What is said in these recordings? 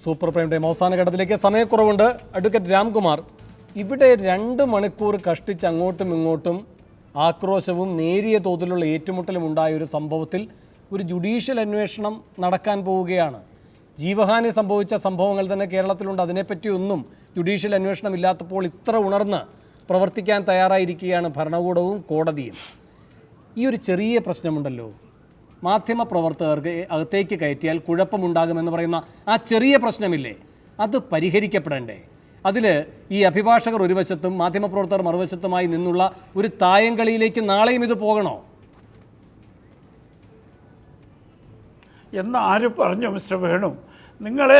Super prime time അവസാന ഘട്ടത്തിലേക്ക് സമയക്കുറവുണ്ട്. Advocate Ramkumar ഇവിടെ രണ്ട് മണിക്കൂർ കഷ്ടിച്ച് അങ്ങോട്ടും ഇങ്ങോട്ടും ആക്രോശവും നേരിയ തോതിലുള്ള ഏറ്റുമുട്ടലും ഉണ്ടായ ഒരു സംഭവത്തിൽ ഒരു ജുഡീഷ്യൽ അന്വേഷണം നടക്കാൻ പോവുകയാണ്. ജീവഹാനി സംഭവിച്ച സംഭവങ്ങൾ തന്നെ കേരളത്തിലുണ്ട്. അതിനെപ്പറ്റി ഒന്നും ജുഡീഷ്യൽ അന്വേഷണം ഇല്ലാത്തപ്പോൾ ഇത്ര ഉണർന്ന് പ്രവർത്തിക്കാൻ തയ്യാറായിരിക്കുകയാണ് ഭരണകൂടവും കോടതിയും. ഈ ഒരു ചെറിയ പ്രശ്നമുണ്ടല്ലോ. മാധ്യമ പ്രവർത്തകർക്ക് അകത്തേക്ക് കയറ്റിയാൽ കുഴപ്പമുണ്ടാകുമെന്ന് പറയുന്ന ആ ചെറിയ പ്രശ്നമില്ലേ? അത് പരിഹരിക്കപ്പെടണ്ടേ? അതിൽ ഈ അഭിഭാഷകർ ഒരു വശത്തും മാധ്യമപ്രവർത്തകർ മറുവശത്തുമായി നിന്നുള്ള ഒരു തായങ്കളിയിലേക്ക് നാളെയും ഇത് പോകണോ? എന്ന് ആര് പറഞ്ഞു മിസ്റ്റർ വേണു? നിങ്ങൾ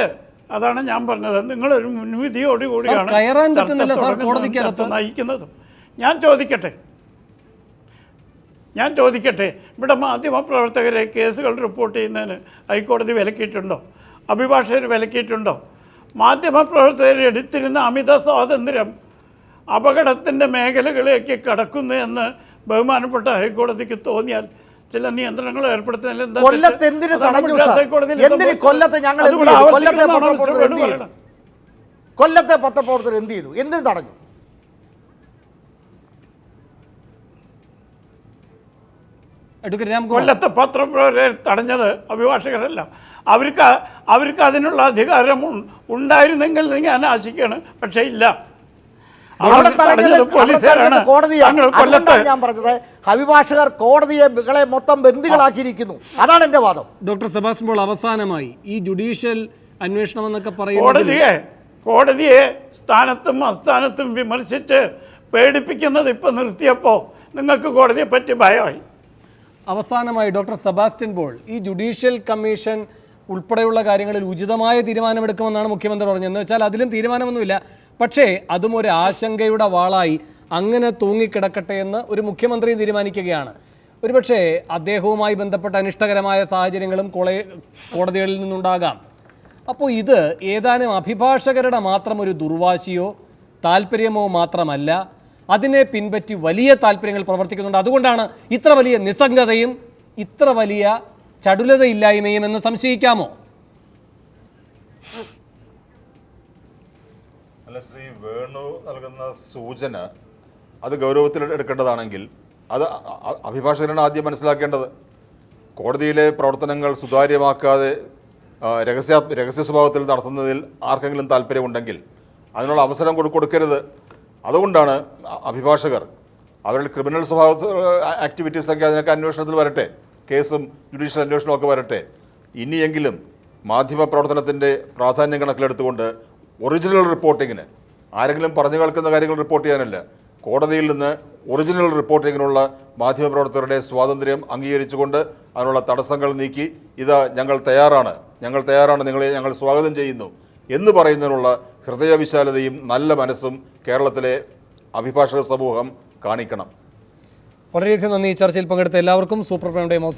അതാണ് ഞാൻ പറഞ്ഞത് നിങ്ങളൊരു മുൻവിധിയോടുകൂടിയാണ്. നയിക്കുന്നതും. ഞാൻ ചോദിക്കട്ടെ ഞാൻ ചോദിക്കട്ടെ ഇവിടെ മാധ്യമപ്രവർത്തകരെ കേസുകൾ റിപ്പോർട്ട് ചെയ്യുന്നതിന് ഹൈക്കോടതി വിലക്കിയിട്ടുണ്ടോ? അഭിഭാഷകർ വിലക്കിയിട്ടുണ്ടോ? മാധ്യമപ്രവർത്തകർ എടുത്തിരുന്ന അമിത സ്വാതന്ത്ര്യം അപകടത്തിന്റെ മേഖലകളിലേക്ക് കടക്കുന്നു എന്ന് ബഹുമാനപ്പെട്ട ഹൈക്കോടതിക്ക് തോന്നിയാൽ ചില നിയന്ത്രണങ്ങൾ ഏർപ്പെടുത്തുന്നില്ല? കൊല്ലത്ത് ഞങ്ങൾ. കൊല്ലത്തെ പത്രപ്രവർത്തകർ എന്ത് ചെയ്തു? എന്തിനു തടഞ്ഞു? കൊല്ലത്തെ പത്രപ്രവരെ തടഞ്ഞത് അഭിഭാഷകരല്ല. അവർക്ക് അവർക്ക് അതിനുള്ള അധികാരം ഉണ്ടായിരുന്നെങ്കിൽ ഞാൻ ആശിക്കുകയാണ് പക്ഷേ ഇല്ല. ഞാൻ പറഞ്ഞത് അഭിഭാഷകർ കോടതിയെ മകളെ മൊത്തം ബന്ദികളാക്കിയിരിക്കുന്നു. അതാണ് എന്റെ വാദം. ഡോക്ടർ സെബാസ് പോൾ അവസാനമായി ഈ ജുഡീഷ്യൽ അന്വേഷണം എന്നൊക്കെ പറയുന്നത് കോടതിയെ കോടതിയെ സ്ഥാനത്തും അസ്ഥാനത്തും വിമർശിച്ച് പേടിപ്പിക്കുന്നത് ഇപ്പം നിർത്തിയപ്പോൾ നിങ്ങൾക്ക് കോടതിയെ പറ്റി ഭയമായി. അവസാനമായി ഡോക്ടർ സെബാസ്റ്റ്യൻ ബോൾ ഈ ജുഡീഷ്യൽ കമ്മീഷൻ ഉൾപ്പെടെയുള്ള കാര്യങ്ങളിൽ ഉചിതമായ തീരുമാനമെടുക്കുമെന്നാണ് മുഖ്യമന്ത്രി പറഞ്ഞത്. എന്ന് വെച്ചാൽ അതിലും തീരുമാനമൊന്നുമില്ല. പക്ഷേ അതും ഒരു ആശങ്കയുടെ വാളായി അങ്ങനെ തൂങ്ങിക്കിടക്കട്ടെ എന്ന് ഒരു മുഖ്യമന്ത്രി തീരുമാനിക്കുകയാണ്. ഒരുപക്ഷേ അദ്ദേഹവുമായി ബന്ധപ്പെട്ട അനിഷ്ടകരമായ സാഹചര്യങ്ങളും കോളേ കോടതികളിൽ നിന്നുണ്ടാകാം. അപ്പോൾ ഇത് ഏതാനും അഭിഭാഷകരുടെ മാത്രം ഒരു ദുർവാശിയോ താല്പര്യമോ മാത്രമല്ല അതിനെ പിൻപറ്റി വലിയ താല്പര്യങ്ങൾ പ്രവർത്തിക്കുന്നുണ്ട്. അതുകൊണ്ടാണ് ഇത്ര വലിയ നിസ്സംഗതയും ഇത്ര വലിയ ചടുലതയില്ലായ്മയും എന്ന് സംശയിക്കാമോ? അല്ല ശ്രീ വേണു നൽകുന്ന സൂചന അത് ഗൗരവത്തിൽ എടുക്കേണ്ടതാണെങ്കിൽ അത് അഭിഭാഷകനാണ് ആദ്യം മനസ്സിലാക്കേണ്ടത്. കോടതിയിലെ പ്രവർത്തനങ്ങൾ സുതാര്യമാക്കാതെ രഹസ്യ രഹസ്യ സ്വഭാവത്തിൽ നടത്തുന്നതിൽ ആർക്കെങ്കിലും താല്പര്യമുണ്ടെങ്കിൽ അതിനുള്ള അവസരം കൊടുക്കരുത്. അതുകൊണ്ടാണ് അഭിഭാഷകർ അവരുടെ ക്രിമിനൽ സ്വഭാവ ആക്ടിവിറ്റീസൊക്കെ അതിനൊക്കെ അന്വേഷണത്തിൽ വരട്ടെ. കേസും ജുഡീഷ്യൽ അന്വേഷണവും ഒക്കെ വരട്ടെ. ഇനിയെങ്കിലും മാധ്യമ പ്രവർത്തനത്തിന്റെ പ്രാധാന്യം കണക്കിലെടുത്തുകൊണ്ട് ഒറിജിനൽ റിപ്പോർട്ടിങ്ങിന് ആരെങ്കിലും പറഞ്ഞു കേൾക്കുന്ന കാര്യങ്ങൾ റിപ്പോർട്ട് ചെയ്യാനല്ല കോടതിയിൽ നിന്ന് ഒറിജിനൽ റിപ്പോർട്ടിങ്ങിനുള്ള മാധ്യമപ്രവർത്തകരുടെ സ്വാതന്ത്ര്യം അംഗീകരിച്ചുകൊണ്ട് അതിനുള്ള തടസ്സങ്ങൾ നീക്കി ഇത് ഞങ്ങൾ തയ്യാറാണ്. ഞങ്ങൾ തയ്യാറാണ്. നിങ്ങളെ ഞങ്ങൾ സ്വാഗതം ചെയ്യുന്നു. എന്ന് പറയുന്നതിനുള്ള ഹൃദയവിശാലതയും നല്ല മനസ്സും കേരളത്തിലെ അഭിഭാഷക സമൂഹം കാണിക്കണം. വളരെയധികം നന്ദി ചർച്ചയിൽ പങ്കെടുത്ത എല്ലാവർക്കും സൂപ്പർ പ്രൈം ടൈം അവസാനം